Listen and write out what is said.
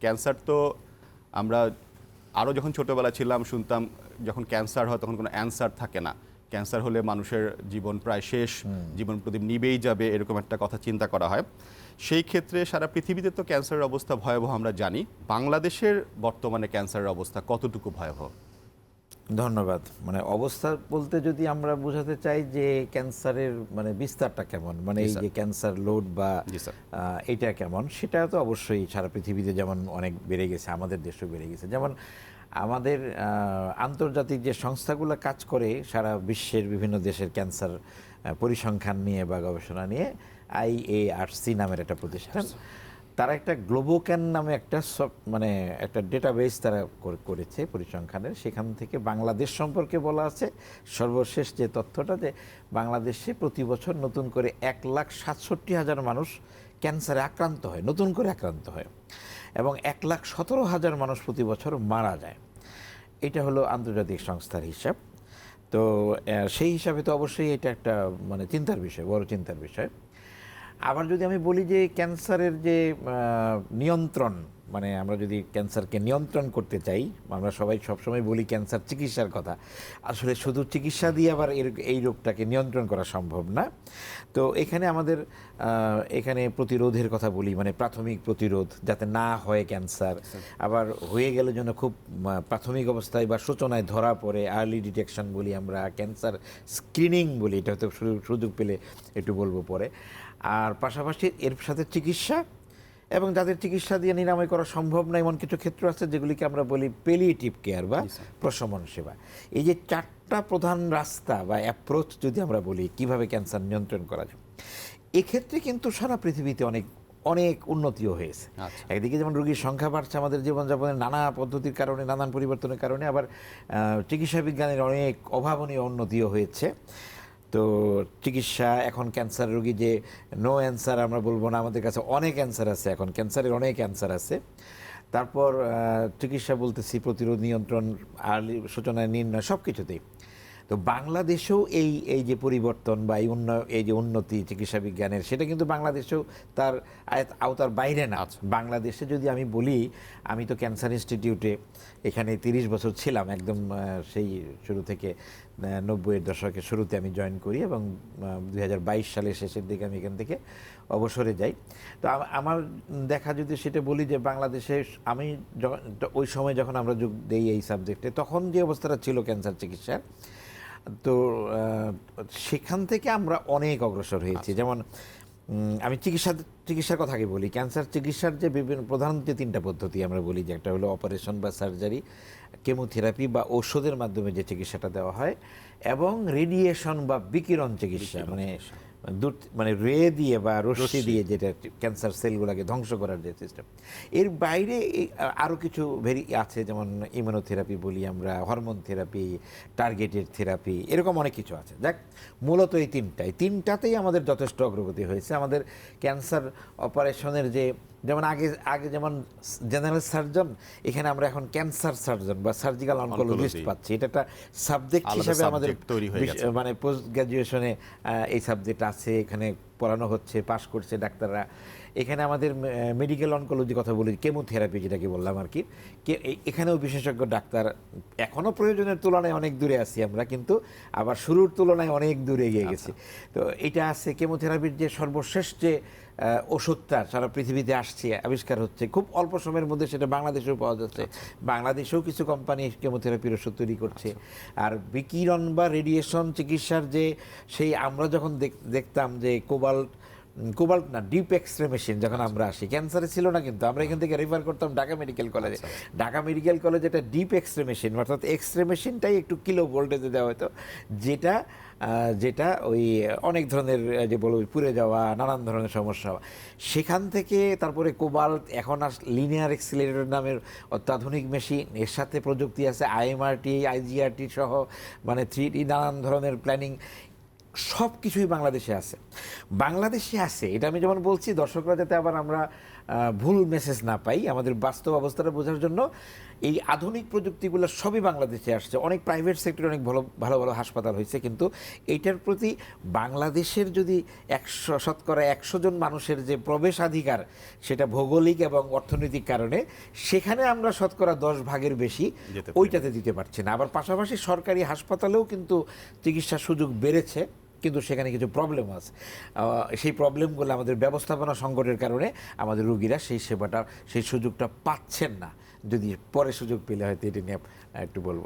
Cancer তো আমরা আরও যখন ছোটোবেলা ছিলাম শুনতাম যখন ক্যান্সার হয় তখন কোনো অ্যান্সার থাকে না। ক্যান্সার হলে মানুষের জীবন প্রায় শেষ জীবন প্রদীপ নিবেই যাবে এরকম একটা কথা চিন্তা করা হয়। সেই ক্ষেত্রে সারা পৃথিবীতে তো ক্যান্সারের অবস্থা ভয়াবহ আমরা জানি। বাংলাদেশের বর্তমানে ক্যান্সারের অবস্থা কতটুকু ভয়াবহ? ধন্যবাদ। মানে অবস্থা বলতে যদি আমরা বোঝাতে চাই যে ক্যান্সারের মানে বিস্তারটা কেমন মানে এই যে ক্যান্সার লোড বা এটা কেমন সেটা তো অবশ্যই সারা পৃথিবীতে যেমন অনেক বেড়ে গেছে আমাদের দেশেও বেড়ে গেছে। যেমন আমাদের আন্তর্জাতিক যে সংস্থাগুলো কাজ করে সারা বিশ্বের বিভিন্ন দেশের ক্যান্সার পরিসংখ্যান নিয়ে বা গবেষণা নিয়ে আই এ আর সি নামের একটা প্রতিষ্ঠান তারা একটা গ্লোবোক্যান নামে একটা সব মানে একটা ডেটাবেস তারা করে- করেছে পরিসংখ্যানের। সেখান থেকে বাংলাদেশ সম্পর্কে বলা আছে। সর্বশেষ যে তথ্যটা যে বাংলাদেশে প্রতি বছর নতুন করে এক লাখ সাতষট্টি হাজার মানুষ ক্যান্সারে আক্রান্ত হয়, নতুন করে আক্রান্ত হয় এবং এক লাখ সতেরো হাজার মানুষ প্রতি বছর মারা যায়। এটা হলো আন্তর্জাতিক সংস্থার হিসাব। তো সেই হিসাবে তো অবশ্যই এটা একটা মানে চিন্তার বিষয়, বড় চিন্তার বিষয়। আবার যদি আমি বলি যে ক্যান্সারের যে নিয়ন্ত্রণ মানে আমরা যদি ক্যান্সারকে নিয়ন্ত্রণ করতে চাই, আমরা সবাই সবসময় বলি ক্যান্সার চিকিৎসার কথা। আসলে শুধু চিকিৎসা দিয়ে আবার এই রোগটাকে নিয়ন্ত্রণ করা সম্ভব না। তো এখানে আমাদের এখানে প্রতিরোধের কথা বলি মানে প্রাথমিক প্রতিরোধ যাতে না হয় ক্যান্সার। আবার হয়ে গেলে যেন খুব প্রাথমিক অবস্থায় বা সূচনায় ধরা পড়ে আর্লি ডিটেকশন বলি আমরা, ক্যান্সার স্ক্রিনিং বলি, এটা হয়তো সুযোগ পেলে একটু বলব পরে। আর পাশাপাশি এর সাথে চিকিৎসা এবং যাদের চিকিৎসা দিয়ে নিরাময় করা সম্ভব না এমন কিছু ক্ষেত্র আছে যেগুলিকে আমরা বলি পেলিয়েটিভ কেয়ার বা প্রশমন সেবা। এই যে চারটা প্রধান রাস্তা বা অ্যাপ্রোচ যদি আমরা বলি কীভাবে ক্যান্সার নিয়ন্ত্রণ করা যায়? এক্ষেত্রে কিন্তু সারা পৃথিবীতে অনেক অনেক উন্নতিও হয়েছে। আচ্ছা। একদিকে যেমন রোগীর সংখ্যা বাড়ছে আমাদের জীবনযাপনের নানা পদ্ধতির কারণে নানান পরিবর্তনের কারণে আবার চিকিৎসা বিজ্ঞানের অনেক অভাবনীয় উন্নতিও হয়েছে। তো চিকিৎসা, এখন ক্যান্সার রোগী যে নো অ্যান্সার আমরা বলব না, আমাদের কাছে অনেক অ্যান্সার আছে এখন, ক্যান্সারের অনেক অ্যান্সার আছে। তারপর চিকিৎসা বলতেছি প্রতিরোধ নিয়ন্ত্রণ আর্লি সূচনায় নির্ণয় সব কিছুতেই তো বাংলাদেশেও এই এই যে পরিবর্তন বা এই উন্ন এই যে উন্নতি চিকিৎসা বিজ্ঞানের সেটা কিন্তু বাংলাদেশেও তার আওতার বাইরে না। বাংলাদেশে যদি আমি বলি আমি তো ক্যান্সার ইনস্টিটিউটে এখানে তিরিশ বছর ছিলাম একদম সেই শুরু থেকে নব্বইয়ের দশকের শুরুতে আমি জয়েন করি এবং দু হাজার বাইশ সালের শেষের দিকে আমি এখান থেকে অবসরে যাই। তো আমার দেখা যদি সেটা বলি যে বাংলাদেশে আমি যখন ওই সময় যখন আমরা যোগ দিই এই সাবজেক্টে তখন যে অবস্থাটা ছিল ক্যান্সার চিকিৎসার তো সেখান থেকে আমরা অনেক অগ্রসর হয়েছি। যেমন আমি চিকিৎসা চিকিৎসার কথা আগে বলি। ক্যান্সার চিকিৎসার যে বিভিন্ন প্রধান যে তিনটা পদ্ধতি আমরা বলি যে একটা হলো অপারেশন বা সার্জারি কেমোথেরাপি বা ঔষধের মাধ্যমে যে চিকিৎসাটা দেওয়া হয় এবং রেডিয়েশন বা বিকিরণ চিকিৎসা। মানে দূর- মানে রে দিয়ে বা রশ্মি দিয়ে যেটা ক্যান্সার সেলগুলোকে ধ্বংস করার যে সিস্টেম এর বাইরে আরও কিছু ভেরি আছে যেমন ইমিউনোথেরাপি বলি আমরা হরমোন থেরাপি টার্গেটেড থেরাপি এরকম অনেক কিছু আছে। দেখ মূলত এই তিনটাই। তিনটাতেই আমাদের যথেষ্ট অগ্রগতি হয়েছে। আমাদের ক্যান্সার অপারেশনের যে যেমন আগে আগে যেমন জেনারেল সার্জন এখানে আমরা এখন ক্যান্সার সার্জন বা সার্জিক্যাল অনকোলজিস্ট। পাচ্ছি এটা একটা সাবজেক্ট হিসাবে আমাদের। মানে পোস্ট গ্রাজুয়েশনে এই সাবজেক্ট আছে এখানে পড়ানো হচ্ছে পাশ করছে ডাক্তাররা। এখানে আমাদের মেডিকেল অনকোলজি কথা বলি কেমোথেরাপি যেটাকে বললাম আর কি। এখানেও বিশেষজ্ঞ ডাক্তার এখনও প্রয়োজনের তুলনায় অনেক দূরে আছি আমরা কিন্তু আবার শুরুর তুলনায় অনেক দূরে এগিয়ে গেছি। তো এটা আছে কেমোথেরাপির যে সর্বশেষ যে ওষুধটা সারা পৃথিবীতে আসছে আবিষ্কার হচ্ছে খুব অল্প সময়ের মধ্যে সেটা বাংলাদেশেও পাওয়া যাচ্ছে। বাংলাদেশেও কিছু কোম্পানি কেমোথেরাপির ওষুধ তৈরি করছে। আর বিকিরণ বা রেডিয়েশন চিকিৎসার যে সেই আমরা যখন দেখ- দেখতাম যে কোবাল্ট কোবাল্ট না ডিপ এক্সরে মেশিন যখন আমরা আসি। ক্যান্সারে ছিল না কিন্তু আমরা এখান থেকে রেফার করতাম ঢাকা মেডিকেল কলেজে। ঢাকা মেডিকেল কলেজে একটা ডিপ এক্সরে মেশিন অর্থাৎ এক্সরে মেশিনটাই একটু কিলো ভোল্টেজে দেওয়া হতো যেটা যেটা ওই অনেক ধরনের যে বলব পুড়ে যাওয়া নানান ধরনের সমস্যা হওয়া। সেখান থেকে তারপরে কোবাল্ট এখন আস লিনিয়ার এক্সিলেটর নামের অত্যাধুনিক মেশিন এর সাথে প্রযুক্তি আছে আইএমআরটি আইজিআরটি সহ মানে থ্রি নানান ধরনের প্ল্যানিং সব কিছুই বাংলাদেশে আছে। বাংলাদেশে আছে এটা আমি যেমন বলছি দর্শকরা যাতে আবার আমরা ভুল মেসেজ না পাই আমাদের বাস্তব অবস্থাটা বোঝার জন্য এই আধুনিক প্রযুক্তিগুলো সবই বাংলাদেশে আসছে। অনেক প্রাইভেট সেক্টরে অনেক ভালো ভালো ভালো হাসপাতাল হয়েছে কিন্তু এইটার প্রতি বাংলাদেশের যদি একশো শতকরা একশো জন মানুষের যে প্রবেশাধিকার সেটা ভৌগোলিক এবং অর্থনৈতিক কারণে সেখানে আমরা শতকরা দশ ভাগের বেশি ওইটাতে দিতে পারছি না। আবার পাশাপাশি সরকারি হাসপাতালেও কিন্তু চিকিৎসার সুযোগ বেড়েছে। কিন্তু সেখানে কিছু প্রবলেম আছে। সেই প্রবলেমগুলো আমাদের ব্যবস্থাপনা সংকটের কারণে আমাদের রুগীরা সেই সেবাটা, সেই সুযোগটা পাচ্ছেন না। যদি পরে সুযোগ পেলে হয়তো এটি নিয়ে একটু বলব।